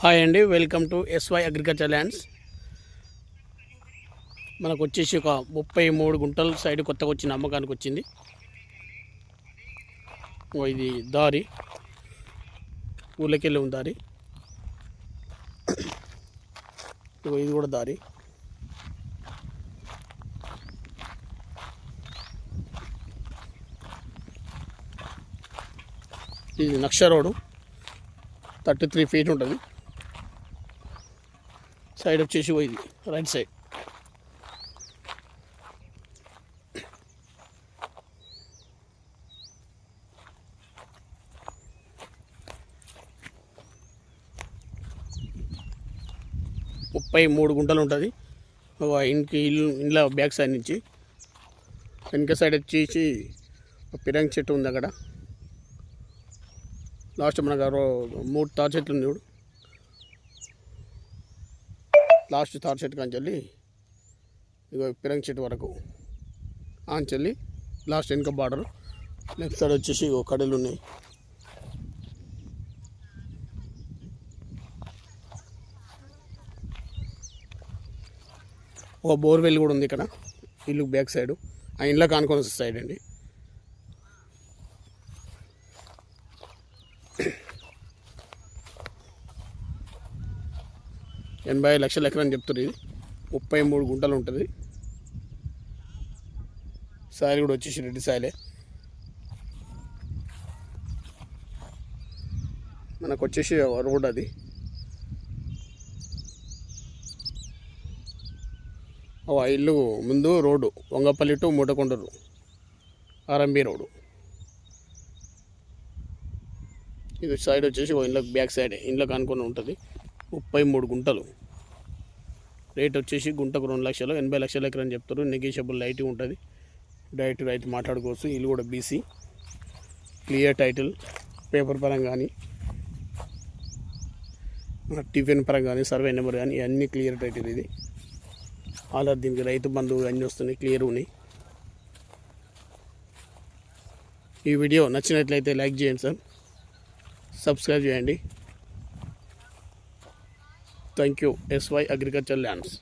Hi అండి welcome to SY agriculture lands మనకు వచ్చేసి ఒక ముప్పై మూడు గుంటల సైడ్ కొత్తగా వచ్చిన అమ్మకానికి వచ్చింది. ఓ ఇది దారి. ఊళ్ళకెళ్ళి ఉంది దారి. ఇది కూడా దారి. ఇది నక్ష రోడ్డు థర్టీ త్రీ ఫీట్ ఉంటుంది. సైడ్ వచ్చేసి పోయింది రైట్ సైడ్ ముప్పై మూడు గుంటలు ఉంటుంది. ఇంటికి ఇల్లు ఇంట్లో బ్యాక్ సైడ్ నుంచి. వెనక సైడ్ వచ్చేసి ఒక పిరంగి చెట్టు ఉంది అక్కడ. లాస్ట్ మనకు మూడు తార్ చెట్లు ఉంది చూడు. లాస్ట్ తార్ చెట్టు కాంచెల్లి ఇగో పిరంగి చెట్టు వరకు. ఆంచెల్లి లాస్ట్ వెనుక బార్డర్. లెఫ్ట్ సైడ్ వచ్చేసి ఇగో కడలు ఉన్నాయి. ఒక బోర్వెల్ కూడా ఉంది ఇక్కడ. ఇల్లు బ్యాక్ సైడ్. ఆ ఇంట్లో కానుకొని సైడ్ అండి. ఎనభై లక్షల ఎకరం చెప్తుంది ఇది. ముప్పై మూడు గుంటలు ఉంటుంది. సాయిల్ కూడా వచ్చేసి రెడ్డి సాయిలే. మనకు వచ్చేసి రోడ్ అది. ఓ ఆ ఇల్లు ముందు road Vangapalli to Motakondur RMB road. ఇది సైడ్ వచ్చేసి ఓ ఇంట్లో బ్యాక్ సైడ్ ఇంట్లో అనుకుని ఉంటుంది. ముప్పై మూడు గుంటలు. రేట్ వచ్చేసి గుంటకు రెండు లక్షలు ఎనభై లక్షల ఎకరని చెప్తారు. నెగిషియబుల్ లైట్ ఉంటుంది. డైరెక్ట్ రైతు మాట్లాడుకోవచ్చు. ఇల్లు కూడా బీసీ క్లియర్ టైటిల్ పేపర్ పరంగా కానీ టిఫిన్ పరంగా కానీ సర్వే నెంబర్ కానీ అన్నీ క్లియర్ టైటిల్ ఇది. ఆల్రెడీ దీనికి రైతు బంధువు అన్నీ వస్తున్నాయి. క్లియర్ ఉన్నాయి. ఈ వీడియో నచ్చినట్లయితే లైక్ చేయండి సార్. సబ్స్క్రైబ్ చేయండి. Thank you SY agriculture lands